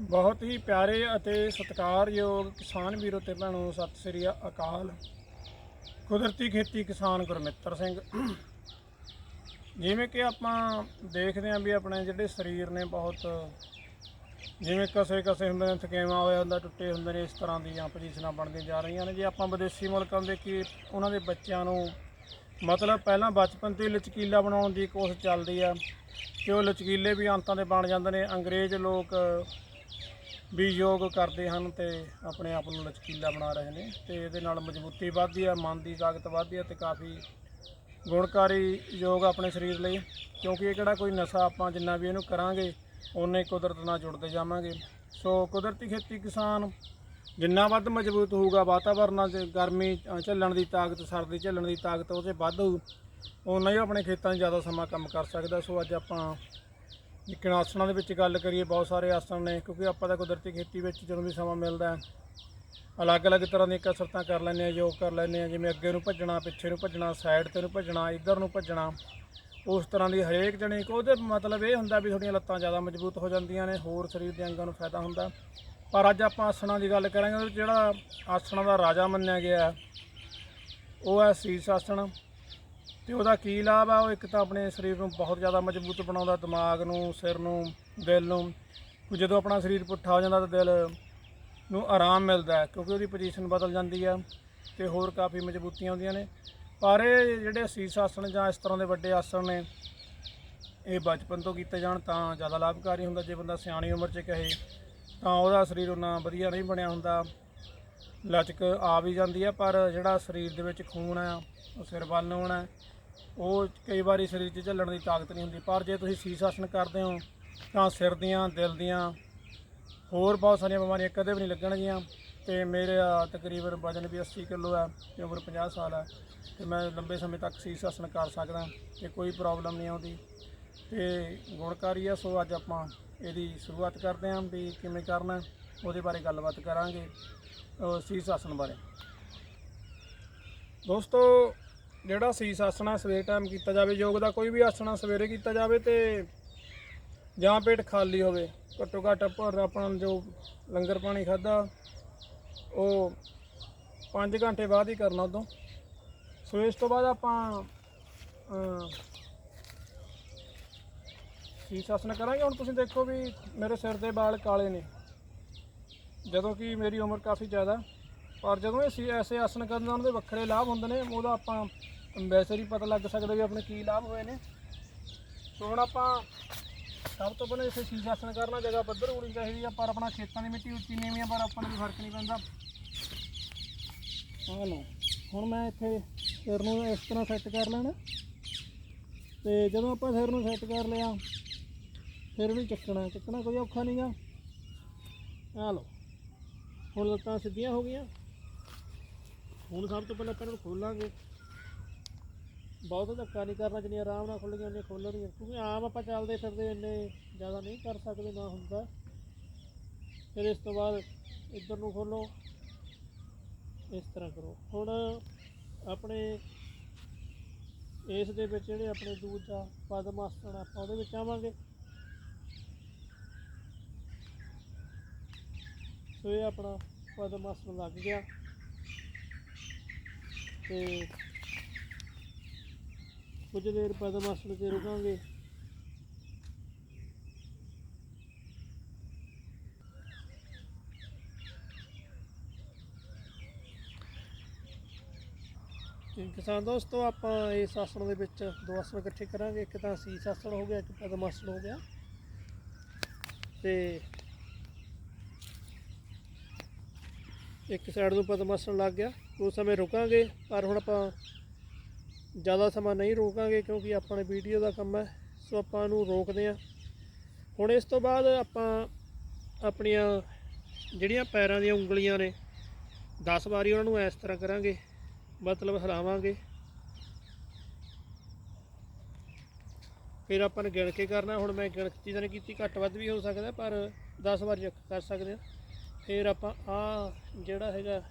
ਬਹੁਤ ਹੀ ਪਿਆਰੇ ਅਤੇ ਸਤਿਕਾਰਯੋਗ ਕਿਸਾਨ ਵੀਰੋ ਤੇ ਭੈਣੋ, ਸਤਿ ਸ੍ਰੀ ਅਕਾਲ। ਕੁਦਰਤੀ ਖੇਤੀ ਕਿਸਾਨ ਗੁਰਮਿੱਤਰ ਸਿੰਘ। ਜਿਵੇਂ ਕਿ ਆਪਾਂ ਦੇਖਦੇ ਆਂ ਵੀ ਆਪਣੇ ਜਿਹੜੇ ਸਰੀਰ ਨੇ ਬਹੁਤ, ਜਿਵੇਂ ਕਸੇ ਕਸੇ ਹੁੰਦੇ ਨੇ, ਥਕੇਵਾ ਹੋਇਆ ਹੁੰਦਾ, ਟੁੱਟੇ ਹੁੰਦੇ ਨੇ, ਇਸ ਤਰ੍ਹਾਂ ਦੀਆਂ ਪੋਜੀਸ਼ਨਾਂ ਬਣਦੀਆਂ ਜਾ ਰਹੀਆਂ ਨੇ। ਜੇ ਆਪਾਂ ਵਿਦੇਸ਼ੀ ਮੁਲਕਾਂ ਦੇ ਕੀ ਉਹਨਾਂ ਦੇ ਬੱਚਿਆਂ ਨੂੰ ਮਤਲਬ ਪਹਿਲਾਂ ਬਚਪਨ ਤੋਂ ਲਚਕੀਲਾ ਬਣਾਉਣ ਦੀ ਕੋਸ਼ਿਸ਼ ਚੱਲਦੀ ਆ ਕਿ ਉਹ ਲਚਕੀਲੇ ਵੀ ਅੰਤਾਂ ਦੇ ਬਣ ਜਾਂਦੇ ਨੇ। ਅੰਗਰੇਜ਼ ਲੋਕ ਵੀ ਯੋਗ ਕਰਦੇ ਹਨ ਤੇ ਆਪਣੇ ਆਪ ਨੂੰ ਲਚਕੀਲਾ ਬਣਾ ਰਹੇ ਨੇ ਤੇ ਇਹਦੇ ਨਾਲ ਮਜ਼ਬੂਤੀ ਵੱਧਦੀ ਆ, ਮਨ ਦੀ ਤਾਕਤ ਵੱਧਦੀ ਆ ਤੇ ਕਾਫੀ ਗੁਣਕਾਰੀ ਯੋਗ ਆਪਣੇ ਸਰੀਰ ਲਈ, ਕਿਉਂਕਿ ਇਹ ਕਿਹੜਾ ਕੋਈ ਨਸ਼ਾ ਆਪਾਂ ਜਿੰਨਾ ਵੀ ਇਹਨੂੰ ਕਰਾਂਗੇ, ਓਨੇ ਕੁਦਰਤ ਨਾਲ ਜੁੜਦੇ ਜਾਵਾਂਗੇ। ਸੋ ਕੁਦਰਤੀ ਖੇਤੀ ਕਿਸਾਨ ਜਿੰਨਾ ਵੱਧ ਮਜ਼ਬੂਤ ਹੋਊਗਾ ਵਾਤਾਵਰਣ 'ਚ ਗਰਮੀ ਝੱਲਣ ਦੀ ਤਾਕਤ, ਸਰਦੀ ਝੱਲਣ ਦੀ ਤਾਕਤ ਉਹ 'ਚ ਵੱਧ ਹੋਊ, ਓਨਾ ਹੀ ਉਹ ਆਪਣੇ ਖੇਤਾਂ 'ਚ ਜ਼ਿਆਦਾ ਸਮਾਂ ਕੰਮ ਕਰ ਸਕਦਾ। ਸੋ ਅੱਜ ਆਪਾਂ ਲੇਕਿਨ ਆਸਣਾਂ ਦੇ ਵਿੱਚ ਗੱਲ ਕਰੀਏ, ਬਹੁਤ ਸਾਰੇ ਆਸਣ ਨੇ, ਕਿਉਂਕਿ ਆਪਾਂ ਤਾਂ ਕੁਦਰਤੀ ਖੇਤੀ ਵਿੱਚ ਜਦੋਂ ਵੀ ਸਮਾਂ ਮਿਲਦਾ ਹੈ, ਅਲੱਗ-ਅਲੱਗ ਤਰ੍ਹਾਂ ਦੀਆਂ ਕਸਰਤਾਂ ਕਰ ਲੈਂਦੇ ਆ ਯੋਗ ਕਰ ਲੈਂਦੇ ਆ ਜਿਵੇਂ ਅੱਗੇ ਨੂੰ ਭੱਜਣਾ, ਪਿੱਛੇ ਨੂੰ ਭੱਜਣਾ ਸਾਈਡ ਤੇ ਨੂੰ ਭੱਜਣਾ, ਇੱਧਰ ਨੂੰ ਭੱਜਣਾ, ਉਸ ਤਰ੍ਹਾਂ ਦੀ ਹਰੇਕ ਜਣੇ ਕੋ ਉਹਦੇ ਮਤਲਬ ਇਹ ਹੁੰਦਾ ਵੀ ਤੁਹਾਡੀਆਂ ਲੱਤਾਂ ਜ਼ਿਆਦਾ ਮਜ਼ਬੂਤ ਹੋ ਜਾਂਦੀਆਂ ਨੇ, ਹੋਰ ਸਰੀਰ ਦੇ ਅੰਗਾਂ ਨੂੰ ਫਾਇਦਾ ਹੁੰਦਾ ਪਰ ਅੱਜ ਆਪਾਂ ਆਸਣਾਂ ਦੀ ਗੱਲ ਕਰਾਂਗੇ ਜਿਹੜਾ ਆਸਣਾਂ ਦਾ ਰਾਜਾ ਮੰਨਿਆ ਗਿਆ ਉਹ ਹੈ ਸੀਸ ਆਸਣ। ਤੇ ਉਹਦਾ ਕੀ ਲਾਭ ਆ? ਉਹ ਇੱਕ ਤਾਂ ਆਪਣੇ ਸਰੀਰ ਨੂੰ ਬਹੁਤ ਜ਼ਿਆਦਾ ਮਜ਼ਬੂਤ ਬਣਾਉਂਦਾ, ਦਿਮਾਗ ਨੂੰ, ਸਿਰ ਨੂੰ, ਦਿਲ ਨੂੰ। ਜਦੋਂ ਆਪਣਾ ਸਰੀਰ ਪੁੱਠਾ ਹੋ ਜਾਂਦਾ ਤਾਂ ਦਿਲ ਨੂੰ ਆਰਾਮ ਮਿਲਦਾ ਕਿਉਂਕਿ ਉਹਦੀ ਪੋਜੀਸ਼ਨ ਬਦਲ ਜਾਂਦੀ ਆ ਤੇ ਹੋਰ ਕਾਫੀ ਮਜ਼ਬੂਤੀਆਂ ਆਉਂਦੀਆਂ ਨੇ। ਪਰ ਇਹ ਜਿਹੜੇ ਸੀਸ ਆਸਣ ਜਾਂ ਇਸ ਤਰ੍ਹਾਂ ਦੇ ਵੱਡੇ ਆਸਣ ਨੇ, ਇਹ ਬਚਪਨ ਤੋਂ ਕੀਤੇ ਜਾਣ ਤਾਂ ਜ਼ਿਆਦਾ ਲਾਭਕਾਰੀ ਹੁੰਦਾ। ਜੇ ਬੰਦਾ ਸਿਆਣੀ ਉਮਰ 'ਚ ਕਹੇ ਤਾਂ ਉਹਦਾ ਸਰੀਰ ਉਹਨਾਂ ਵਧੀਆ ਨਹੀਂ ਬਣਿਆ ਹੁੰਦਾ। ਲਚਕ ਆ ਵੀ ਜਾਂਦੀ ਆ, ਪਰ ਜਿਹੜਾ ਸਰੀਰ ਦੇ ਵਿੱਚ ਖੂਨ ਆ ਉਹ ਸਿਰ ਵੱਲ ਨੂੰ ਆਉਣਾ ਉਹ ਕਈ ਵਾਰੀ ਸਰੀਰ 'ਚ ਝੱਲਣ ਦੀ ਤਾਕਤ ਨਹੀਂ ਹੁੰਦੀ। ਪਰ ਜੇ ਤੁਸੀਂ ਸੀਸ ਆਸਣ ਕਰਦੇ ਹੋ ਤਾਂ ਸਿਰ ਦੀਆਂ, ਦਿਲ ਦੀਆਂ ਹੋਰ ਬਹੁਤ ਸਾਰੀਆਂ ਬਿਮਾਰੀਆਂ ਕਦੇ ਵੀ ਨਹੀਂ ਲੱਗਣਗੀਆਂ। ਤੇ ਮੇਰਾ ਤਕਰੀਬਨ ਵਜਨ ਵੀ 80 ਕਿਲੋ ਹੈ, ਤੇ ਉਮਰ 50 ਸਾਲ ਹੈ। ਤੇ ਮੈਂ ਲੰਬੇ ਸਮੇਂ ਤੱਕ ਸੀਸ ਆਸਣ ਕਰ ਸਕਦਾ, ਤੇ ਕੋਈ ਪ੍ਰੋਬਲਮ ਨਹੀਂ ਆਉਂਦੀ। ਤੇ ਗੁਣਕਾਰੀ ਆ, ਸੋ ਅੱਜ ਆਪਾਂ ਇਹਦੀ ਸ਼ੁਰੂਆਤ ਕਰਦੇ ਹਾਂ ਵੀ ਕਿਵੇਂ ਕਰਨਾ, ਉਹਦੇ ਬਾਰੇ ਗੱਲਬਾਤ ਕਰਾਂਗੇ, ਅਹ, ਸੀਸ ਆਸਣ ਬਾਰੇ। ਦੋਸਤੋ ਜਿਹੜਾ ਸੀਸ ਆਸਣਾ ਹੈ ਸਵੇਰ ਟਾਈਮ ਕੀਤਾ ਜਾਵੇ, ਯੋਗ ਦਾ ਕੋਈ ਵੀ ਆਸਣਾ ਸਵੇਰੇ ਕੀਤਾ ਜਾਵੇ ਤੇ ਜਾਂ ਪੇਟ ਖਾਲੀ ਹੋਵੇ, ਘੱਟੋ ਘੱਟ ਪਰ ਆਪਣਾ ਜੋ ਲੰਗਰ ਪਾਣੀ ਖਾਦਾ ਉਹ 5 ਘੰਟੇ ਬਾਅਦ ਹੀ ਕਰਨਾ ਉਦੋਂ। ਸੋ ਇਸ ਤੋਂ ਬਾਅਦ ਆਪਾਂ ਸੀਸ ਆਸਣ ਕਰਾਂਗੇ। ਹੁਣ ਤੁਸੀਂ ਦੇਖੋ ਵੀ ਮੇਰੇ ਸਿਰ ਦੇ ਵਾਲ ਕਾਲੇ ਨੇ। ਜਦੋਂ ਕਿ ਮੇਰੀ ਉਮਰ ਕਾਫੀ ਜ਼ਿਆਦਾ। ਪਰ ਜਦੋਂ ਇਹ ਸੀ ਐਸੇ ਆਸਣ ਕਰਨ ਨਾਲ ਉਹਦੇ ਵੱਖਰੇ ਲਾਭ ਹੁੰਦੇ ਨੇ, ਉਹਦਾ ਆਪਾਂ ਵੈਸੇ ਹੀ ਪਤਾ ਲੱਗ ਸਕਦਾ ਵੀ ਆਪਣੇ ਕੀ ਲਾਭ ਹੋਏ ਨੇ। ਸੋ ਹੁਣ ਆਪਾਂ ਸਭ ਤੋਂ ਪਹਿਲਾਂ ਇਸੇ ਸ਼ੀਸ਼ਾਸਨ ਕਰਨਾ, ਜਗ੍ਹਾ ਪੱਧਰ ਹੋਣੀ ਚਾਹੀਦੀ ਆ, ਪਰ ਆਪਣਾ ਖੇਤਾਂ ਦੀ ਮਿੱਟੀ ਉੱਚੀ ਨੀਵੀਂ ਆ, ਪਰ ਆਪਾਂ ਨੂੰ ਕੋਈ ਫ਼ਰਕ ਨਹੀਂ ਪੈਂਦਾ। ਹਾਂ ਲਓ, ਹੁਣ ਮੈਂ ਇੱਥੇ ਸਿਰ ਨੂੰ ਇਸ ਤਰ੍ਹਾਂ ਸੈੱਟ ਕਰ ਲੈਣਾ। ਤੇ ਜਦੋਂ ਆਪਾਂ ਸਿਰ ਨੂੰ ਸੈੱਟ ਕਰ ਲਿਆ, ਫਿਰ ਵੀ ਚੱਕਣਾ ਚੱਕਣਾ ਕੋਈ ਔਖਾ ਨਹੀਂਗਾ ਆ ਲਓ, ਹੁਣ ਲੱਤਾਂ ਸਿੱਧੀਆਂ ਹੋ ਗਈਆਂ। ਹੁਣ ਸਭ ਤੋਂ ਪਹਿਲਾਂ ਆਪਾਂ ਇਹਨੂੰ ਖੋਲਾਂਗੇ। ਬਹੁਤ ਧੱਕਾ ਨਹੀਂ ਕਰਨਾ ਜਿੰਨੀ ਆਰਾਮ ਨਾਲ ਖੁੱਲ ਗਈਆਂ ਨੇ ਖੋਲਣੀਆਂ ਕਿਉਂਕਿ ਆਮ ਆਪਾਂ ਚੱਲਦੇ ਫਿਰਦੇ ਇੰਨੇ ਜ਼ਿਆਦਾ ਨਹੀਂ ਕਰ ਸਕਦੇ, ਨਾ ਹੁੰਦਾ। ਫਿਰ ਇਸ ਤੋਂ ਬਾਅਦ ਇੱਧਰ ਨੂੰ ਖੋਲੋ ਇਸ ਤਰ੍ਹਾਂ ਕਰੋ। ਹੁਣ ਆਪਣੇ ਇਸ ਦੇ ਵਿੱਚ ਜਿਹੜੇ ਆਪਣੇ ਦੂਜਾ ਪਦਮ ਆਸਣ ਆਪਾਂ ਉਹਦੇ ਵਿੱਚ ਆਵਾਂਗੇ। ਸੋ ਇਹ ਆਪਣਾ ਪਦਮ ਆਸਣ ਲੱਗ ਗਿਆ। ਤੇ ਕੁਝ ਦੇਰ ਪਦਮ ਆਸਣ ਤੇ ਰੁਕਾਂਗੇ। ਕਿਸਾਨ ਦੋਸਤੋ, ਆਪਾਂ ਇਸ ਆਸਣ ਦੇ ਵਿੱਚ ਦੋ ਆਸਣ ਇਕੱਠੇ ਕਰਾਂਗੇ। ਇੱਕ ਤਾਂ ਸੀਸ ਆਸਣ ਹੋ ਗਿਆ, ਇੱਕ ਪਦਮ ਆਸਣ ਹੋ ਗਿਆ। ਤੇ ਇੱਕ ਸਾਈਡ ਨੂੰ ਪਦਮ ਆਸਣ ਲੱਗ ਗਿਆ। ਉਸ ਸਮੇਂ ਰੁਕਾਂਗੇ, ਪਰ ਹੁਣ ਆਪਾਂ ਜ਼ਿਆਦਾ ਸਮਾਂ ਨਹੀਂ ਰੋਕਾਂਗੇ ਕਿਉਂਕਿ ਆਪਣੇ ਵੀਡੀਓ ਦਾ ਕੰਮ ਹੈ, ਸੋ ਆਪਾਂ ਇਹਨੂੰ ਰੋਕਦੇ ਹਾਂ। ਹੁਣ ਇਸ ਤੋਂ ਬਾਅਦ ਆਪਾਂ ਆਪਣੀਆਂ ਜਿਹੜੀਆਂ ਪੈਰਾਂ ਦੀਆਂ ਉਂਗਲੀਆਂ ਨੇ 10 ਵਾਰੀ ਉਹਨਾਂ ਨੂੰ ਇਸ ਤਰ੍ਹਾਂ ਕਰਾਂਗੇ, ਮਤਲਬ ਹਿਲਾਵਾਂਗੇ। ਫਿਰ ਆਪਾਂ ਨੇ ਗਿਣ ਕੇ ਕਰਨਾ, ਹੁਣ ਮੈਂ ਗਿਣਤੀ ਤਾਂ ਨਹੀਂ ਕੀਤੀ, ਘੱਟ ਵੱਧ ਵੀ ਹੋ ਸਕਦਾ, ਪਰ 10 ਵਾਰੀ ਕਰ ਸਕਦੇ ਹਾਂ। ਫਿਰ ਆਪਾਂ ਆ ਜਿਹੜਾ ਹੈਗਾ,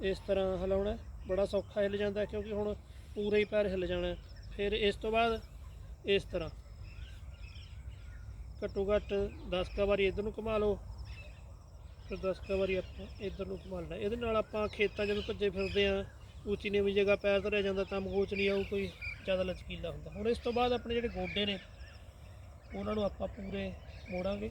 ਇਸ ਤਰ੍ਹਾਂ ਹਿਲਾਉਣਾ ਬੜਾ ਸੌਖਾ ਹਿੱਲ ਜਾਂਦਾ ਕਿਉਂਕਿ ਹੁਣ ਪੂਰਾ ਹੀ ਪੈਰ ਹਿੱਲ ਜਾਣਾ ਫਿਰ ਇਸ ਤੋਂ ਬਾਅਦ ਇਸ ਤਰ੍ਹਾਂ। ਘੱਟੋ ਘੱਟ 10 ਕਾ ਵਾਰੀ ਇਧਰ ਨੂੰ ਘੁਮਾ ਲਓ, ਫਿਰ 10 ਕਾ ਵਾਰੀ ਆਪਾਂ ਇਧਰ ਨੂੰ ਘੁਮਾ ਲੈਣਾ। ਇਹਦੇ ਨਾਲ ਆਪਾਂ ਖੇਤਾਂ ਜਦੋਂ ਭੱਜੇ ਫਿਰਦੇ ਆ ਉੱਚੀ ਨੀਵੀਂ ਜਗ੍ਹਾ ਪੈਰ ਧਰਿਆ ਜਾਂਦਾ ਤਾਂ ਮਗੋਚ ਨਹੀਂ ਆਊ, ਕੋਈ ਜ਼ਿਆਦਾ ਲਚਕੀਲਾ ਹੁੰਦਾ। ਹੁਣ ਇਸ ਤੋਂ ਬਾਅਦ ਆਪਣੇ ਜਿਹੜੇ ਗੋਡੇ ਨੇ, ਉਹਨਾਂ ਨੂੰ ਆਪਾਂ ਪੂਰੇ ਮੋੜਾਂਗੇ।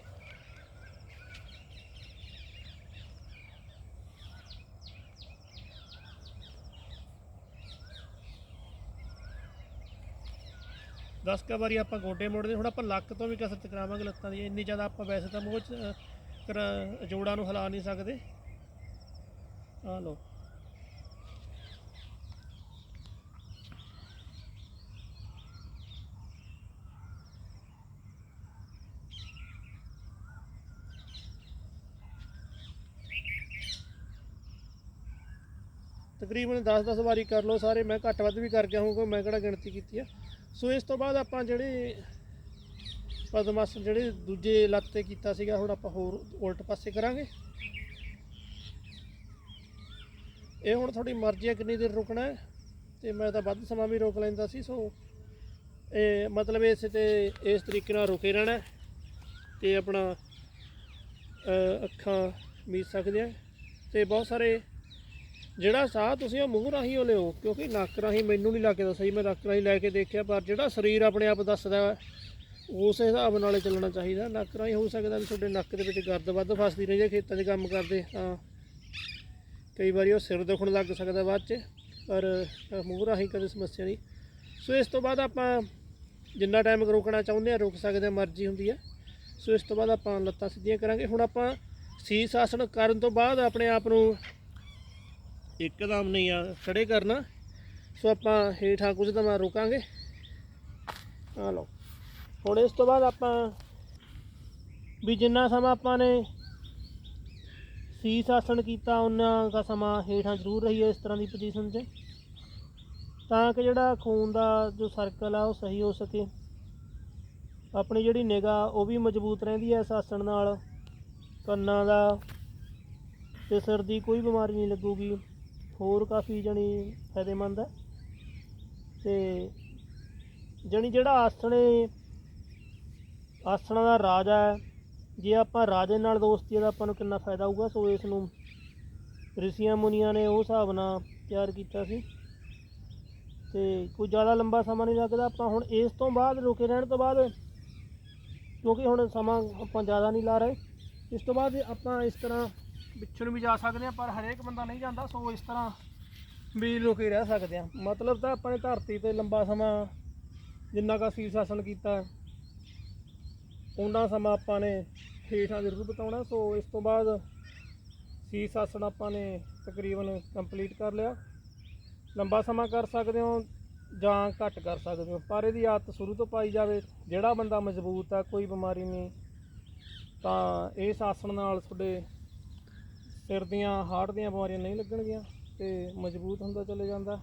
ਦਸ ਕਾ ਵਾਰੀ ਆਪਾਂ ਗੋਡੇ ਮੋੜਦੇ, ਹੁਣ ਆਪਾਂ ਲੱਕ ਤੋਂ ਵੀ ਕਸਰਤ ਕਰਾਵਾਂਗੇ ਲੱਤਾਂ ਦੀ ਇੰਨੀ ਜ਼ਿਆਦਾ ਆਪਾਂ ਵੈਸੇ ਤਾਂ ਮੂੰਹ ਚ ਜੋੜਾਂ ਨੂੰ ਹਿਲਾ ਨਹੀਂ ਸਕਦੇ। ਆ ਲਓ। ਤਕਰੀਬਨ 10-10 ਵਾਰੀ ਕਰ ਲਓ ਸਾਰੇ, ਮੈਂ ਘੱਟ ਵੱਧ ਵੀ ਕਰ ਗਿਆ ਹੋਊਗਾ, ਮੈਂ ਕਿਹੜਾ ਗਿਣਤੀ ਕੀਤੀ ਆ? ਸੋ ਇਸ ਤੋਂ ਬਾਅਦ ਆਪਾਂ ਜਿਹੜੇ ਪਦਮਾਸਨ ਜਿਹੜੇ ਦੂਜੇ ਲੱਤ ਤੇ ਕੀਤਾ ਸੀਗਾ, ਹੁਣ ਆਪਾਂ ਹੋਰ ਉਲਟ ਪਾਸੇ ਕਰਾਂਗੇ। ਇਹ ਹੁਣ ਤੁਹਾਡੀ ਮਰਜ਼ੀ ਹੈ, ਕਿੰਨੀ ਦੇਰ ਰੁਕਣਾ ਹੈ। ਤੇ ਮੈਂ ਤਾਂ ਵੱਧ ਸਮਾਂ ਵੀ ਰੋਕ ਲੈਂਦਾ ਸੀ, ਸੋ ਇਹ ਮਤਲਬ ਇਸ ਤੇ ਇਸ ਤਰੀਕੇ ਨਾਲ ਰੁਕੇ ਰਹਿਣਾ ਹੈ ਤੇ ਆਪਣਾ ਅੱਖਾਂ ਮੀਚ ਸਕਦੇ ਆ ਤੇ ਬਹੁਤ ਸਾਰੇ ਜਿਹੜਾ ਸਾਹ ਤੁਸੀਂ ਉਹ ਮੂੰਹ ਰਾਹੀਂ ਉਹ ਲਿਓ, ਕਿਉਂਕਿ ਨੱਕ ਰਾਹੀਂ ਮੈਨੂੰ ਨਹੀਂ ਲੱਗਦਾ ਸਹੀ ਮੈਂ ਨੱਕ ਰਾਹੀਂ ਲੈ ਕੇ ਦੇਖਿਆ, ਪਰ ਜਿਹੜਾ ਸਰੀਰ ਆਪਣੇ ਆਪ ਦੱਸਦਾ ਉਸ ਹਿਸਾਬ ਨਾਲ ਚੱਲਣਾ ਚਾਹੀਦਾ। ਨੱਕ ਰਾਹੀਂ ਹੋ ਸਕਦਾ ਵੀ ਤੁਹਾਡੇ ਨੱਕ ਦੇ ਵਿੱਚ ਗਰਦ ਵੱਧ ਫਸਦੀ ਰਹੀ ਹੈ ਖੇਤਾਂ 'ਚ ਕੰਮ ਕਰਦੇ, ਤਾਂ ਕਈ ਵਾਰੀ ਉਹ ਸਿਰ ਦੁਖਣ ਲੱਗ ਸਕਦਾ ਬਾਅਦ 'ਚ, ਪਰ ਮੂੰਹ ਰਾਹੀਂ ਕਦੇ ਸਮੱਸਿਆ ਨਹੀਂ। ਸੋ ਇਸ ਤੋਂ ਬਾਅਦ ਆਪਾਂ ਜਿੰਨਾ ਟਾਈਮ ਰੋਕਣਾ ਚਾਹੁੰਦੇ ਆ ਰੁਕ ਸਕਦੇ ਆ ਮਰਜ਼ੀ ਹੁੰਦੀ ਆ ਸੋ ਇਸ ਤੋਂ ਬਾਅਦ ਆਪਾਂ ਲੱਤਾਂ ਸਿੱਧੀਆਂ ਕਰਾਂਗੇ। ਹੁਣ ਆਪਾਂ ਸੀਸ ਆਸਣ ਕਰਨ ਤੋਂ ਬਾਅਦ ਆਪਣੇ ਆਪ ਨੂੰ ਇੱਕਦਮ ਨਹੀਂ ਆ, ਖੜੇ ਕਰਨਾ। ਸੋ ਆਪਾਂ ਹੇਠਾਂ ਕੁਝ ਸਮਾਂ ਰੁਕਾਂਗੇ। ਆ ਲਓ। ਹੁਣ ਇਸ ਤੋਂ ਬਾਅਦ ਆਪਾਂ ਵੀ ਜਿੰਨਾ ਸਮਾਂ ਆਪਾਂ ਨੇ ਸੀਸ ਆਸਣ ਕੀਤਾ ਉਹਨਾਂ ਦਾ ਸਮਾਂ ਹੇਠਾਂ ਜ਼ਰੂਰ ਰਹੀਏ ਇਸ ਤਰ੍ਹਾਂ ਦੀ ਪੋਜੀਸ਼ਨ 'ਚ। ਤਾਂ ਕਿ ਜਿਹੜਾ ਖੂਨ ਦਾ ਜੋ ਸਰਕਲ ਆ, ਉਹ ਸਹੀ ਹੋ ਸਕੇ। ਆਪਣੀ ਜਿਹੜੀ ਨਿਗਾਹ, ਉਹ ਵੀ ਮਜ਼ਬੂਤ ਰਹਿੰਦੀ ਹੈ ਇਸ ਆਸਣ ਨਾਲ। ਕੰਨਾਂ ਦਾ ਤੇ ਸਿਰ ਦੀ ਕੋਈ ਬਿਮਾਰੀ ਨਹੀਂ ਲੱਗੂਗੀ। ਹੋਰ ਕਾਫੀ ਜਣੀ ਫਾਇਦੇਮੰਦ ਹੈ। ਤੇ ਜਣੀ ਜਿਹੜਾ ਆਸਣੇ, ਆਸਣਾਂ ਦਾ ਰਾਜਾ ਹੈ, ਜੇ ਆਪਾਂ ਰਾਜੇ ਨਾਲ ਦੋਸਤੀ ਹੈ ਤਾਂ ਆਪਾਂ ਨੂੰ ਕਿੰਨਾ ਫਾਇਦਾ ਹੋਊਗਾ, ਸੋ ਇਸ ਨੂੰ ਰਿਸ਼ੀਆਂ ਮੁਨੀਆਂ ਨੇ ਉਹ ਹਿਸਾਬ ਨਾਲ ਤਿਆਰ ਕੀਤਾ ਸੀ। ਤੇ ਕੋਈ ਜ਼ਿਆਦਾ ਲੰਬਾ ਸਮਾਂ ਨਹੀਂ ਲੱਗਦਾ, ਆਪਾਂ ਹੁਣ ਇਸ ਤੋਂ ਬਾਅਦ, ਰੁਕੇ ਰਹਿਣ ਤੋਂ ਬਾਅਦ, ਕਿਉਂਕਿ ਹੁਣ ਸਮਾਂ ਆਪਾਂ ਜ਼ਿਆਦਾ ਨਹੀਂ ਲਾ ਰਹੇ। ਇਸ ਤੋਂ ਬਾਅਦ ਆਪਾਂ ਇਸ ਤਰ੍ਹਾਂ ਪਿੱਛੇ ਵੀ ਜਾ ਸਕਦੇ ਆ, ਪਰ ਹਰੇਕ ਬੰਦਾ ਨਹੀਂ ਜਾਂਦਾ, ਸੋ ਇਸ ਤਰ੍ਹਾਂ ਵੀ ਰੁਕੇ ਰਹਿ ਸਕਦੇ ਆ। ਮਤਲਬ ਤਾਂ ਆਪਾਂ ਨੇ ਧਰਤੀ ਤੇ ਲੰਬਾ ਸਮਾਂ ਜਿੰਨਾ ਕਾ ਸੀਸ ਆਸਣ ਕੀਤਾ ਉਹਨਾਂ ਸਮਾਂ ਆਪਾਂ ਨੇ ਹੇਠਾਂ ਜ਼ਰੂਰ ਬਤਾਉਣਾ ਸੋ ਇਸ ਤੋਂ ਬਾਅਦ ਸੀਸ ਆਸਣ ਆਪਾਂ ਨੇ ਤਕਰੀਬਨ ਕੰਪਲੀਟ ਕਰ ਲਿਆ। ਲੰਬਾ ਸਮਾਂ ਕਰ ਸਕਦੇ ਹੋ ਜਾਂ ਘੱਟ ਕਰ ਸਕਦੇ ਹੋ, ਪਰ ਇਹਦੀ ਆਦਤ ਸ਼ੁਰੂ ਤੋਂ ਪਾਈ ਜਾਵੇ। ਜਿਹੜਾ ਬੰਦਾ ਮਜ਼ਬੂਤ ਆ ਕੋਈ ਬਿਮਾਰੀ ਨਹੀਂ, ਤਾਂ ਇਸ ਆਸਣ ਨਾਲ ਤੁਹਾਡੇ ਸਿਰ ਦੀਆਂ, ਹਾਰਟ ਦੀਆਂ ਬਿਮਾਰੀਆਂ ਨਹੀਂ ਲੱਗਣਗੀਆਂ ਤੇ ਮਜ਼ਬੂਤ ਹੁੰਦਾ ਚਲੇ ਜਾਂਦਾ।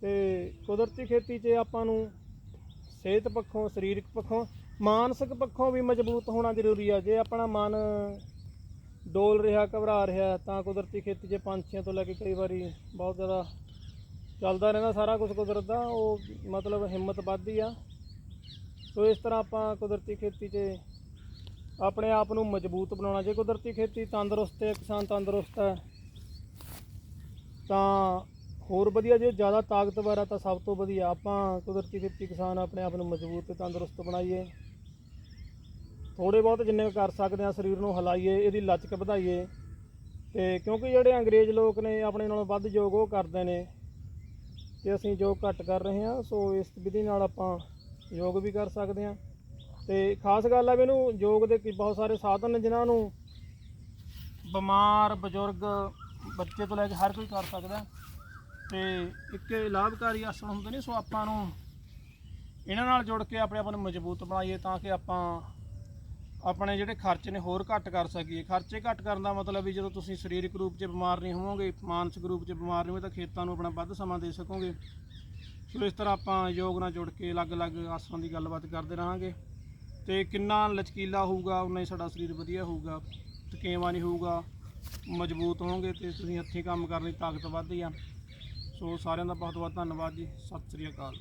ਤੇ ਕੁਦਰਤੀ ਖੇਤੀ 'ਚ ਆਪਾਂ ਨੂੰ ਸਿਹਤ ਪੱਖੋਂ, ਸਰੀਰਕ ਪੱਖੋਂ, ਮਾਨਸਿਕ ਪੱਖੋਂ ਵੀ ਮਜ਼ਬੂਤ ਹੋਣਾ ਜ਼ਰੂਰੀ ਆ। ਜੇ ਆਪਣਾ ਮਨ ਡੋਲ ਰਿਹਾ, ਘਬਰਾ ਰਿਹਾ, ਤਾਂ ਕੁਦਰਤੀ ਖੇਤੀ 'ਚ ਪੰਛੀਆਂ ਤੋਂ ਲੈ ਕੇ ਕਈ ਵਾਰੀ ਬਹੁਤ ਜ਼ਿਆਦਾ ਚੱਲਦਾ ਰਹਿੰਦਾ ਸਾਰਾ ਕੁਝ ਕੁਦਰਤ ਦਾ। ਉਹ ਮਤਲਬ ਹਿੰਮਤ ਵੱਧਦੀ ਆ। ਸੋ ਇਸ ਤਰ੍ਹਾਂ ਆਪਾਂ ਕੁਦਰਤੀ ਖੇਤੀ 'ਚ ਆਪਣੇ ਆਪ ਨੂੰ ਮਜ਼ਬੂਤ ਬਣਾਉਣਾ। ਜੇ ਕੁਦਰਤੀ ਖੇਤੀ ਤੰਦਰੁਸਤ ਹੈ, ਕਿਸਾਨ ਤੰਦਰੁਸਤ ਹੈ, ਤਾਂ ਹੋਰ ਵਧੀਆ, ਜੇ ਜ਼ਿਆਦਾ ਤਾਕਤਵਰ ਆ ਤਾਂ ਸਭ ਤੋਂ ਵਧੀਆ। ਆਪਾਂ ਕੁਦਰਤੀ ਖੇਤੀ ਕਿਸਾਨ ਆਪਣੇ ਆਪ ਨੂੰ ਮਜ਼ਬੂਤ ਤੇ ਤੰਦਰੁਸਤ ਬਣਾਈਏ। ਥੋੜੇ ਬਹੁਤ ਜਿੰਨੇ ਕੁ ਕਰ ਸਕਦੇ ਆ, ਸਰੀਰ ਨੂੰ ਹਿਲਾਈਏ, ਇਹਦੀ ਲਚਕ ਵਧਾਈਏ। ਤੇ ਕਿਉਂਕਿ ਜਿਹੜੇ ਅੰਗਰੇਜ਼ ਲੋਕ ਨੇ, ਆਪਣੇ ਨਾਲੋਂ ਵੱਧ ਯੋਗ ਉਹ ਕਰਦੇ ਨੇ। ਤੇ ਅਸੀਂ ਯੋਗ ਘੱਟ ਕਰ ਰਹੇ ਹਾਂ, ਸੋ ਇਸ ਵਿਧੀ ਨਾਲ ਆਪਾਂ ਯੋਗ ਵੀ ਕਰ ਸਕਦੇ ਹਾਂ। ਤੇ ਖਾਸ ਗੱਲ ਆ ਵੀ ਇਹਨੂੰ ਯੋਗ ਦੇ ਕੀ ਬਹੁਤ ਸਾਰੇ ਸਾਧਨ ਨੇ ਜਿਨ੍ਹਾਂ ਨੂੰ ਬਿਮਾਰ, ਬਜ਼ੁਰਗ, ਬੱਚੇ ਤੋਂ ਲੈ ਕੇ ਹਰ ਕੋਈ ਕਰ ਸਕਦਾ। ਹੈ। ਤੇ ਇੱਕ ਇਹ ਲਾਭਕਾਰੀ ਆਸਣ ਹੁੰਦੇ ਨੇ, ਸੋ ਆਪਾਂ ਨੂੰ ਇਹਨਾਂ ਨਾਲ ਜੁੜ ਕੇ ਆਪਣੇ ਆਪ ਨੂੰ ਮਜ਼ਬੂਤ ਬਣਾਈਏ ਤਾਂ ਕਿ ਆਪਾਂ ਆਪਣੇ ਜਿਹੜੇ ਖਰਚੇ ਨੇ ਹੋਰ ਘੱਟ ਕਰ ਸਕੀਏ। ਖਰਚੇ ਘੱਟ ਕਰਨ ਦਾ ਮਤਲਬ ਵੀ ਜਦੋਂ ਤੁਸੀਂ ਸਰੀਰਕ ਰੂਪ 'ਚ ਬਿਮਾਰ ਨਹੀਂ ਹੋਵੋਗੇ, ਮਾਨਸਿਕ ਰੂਪ 'ਚ ਬਿਮਾਰ ਨਹੀਂ ਹੋਵੇ ਤਾਂ ਖੇਤਾਂ ਨੂੰ ਆਪਣਾ ਵੱਧ ਸਮਾਂ ਦੇ ਸਕੋਗੇ। ਸੋ ਇਸ ਤਰ੍ਹਾਂ ਆਪਾਂ ਯੋਗ ਨਾਲ ਜੁੜ ਕੇ ਅਲੱਗ-ਅਲੱਗ ਆਸਣਾਂ ਦੀ ਗੱਲਬਾਤ ਕਰਦੇ ਰਹਾਂਗੇ। ਤੇ ਕਿੰਨਾ ਲਚਕੀਲਾ ਹੋਊਗਾ, ਉਨਾ ਹੀ ਸਾਡਾ ਸਰੀਰ ਵਧੀਆ ਹੋਊਗਾ, ਥਕੇਵਾਂ ਨਹੀਂ ਹੋਊਗਾ, ਮਜ਼ਬੂਤ ਹੋਵੋਗੇ ਤੇ ਤੁਸੀਂ ਹੱਥੀਂ ਕੰਮ ਕਰਨ ਦੀ ਤਾਕਤ ਵੱਧਦੀ ਆ। ਸੋ ਸਾਰਿਆਂ ਦਾ ਬਹੁਤ ਬਹੁਤ ਧੰਨਵਾਦ ਜੀ। ਸਤਿ ਸ੍ਰੀ ਅਕਾਲ।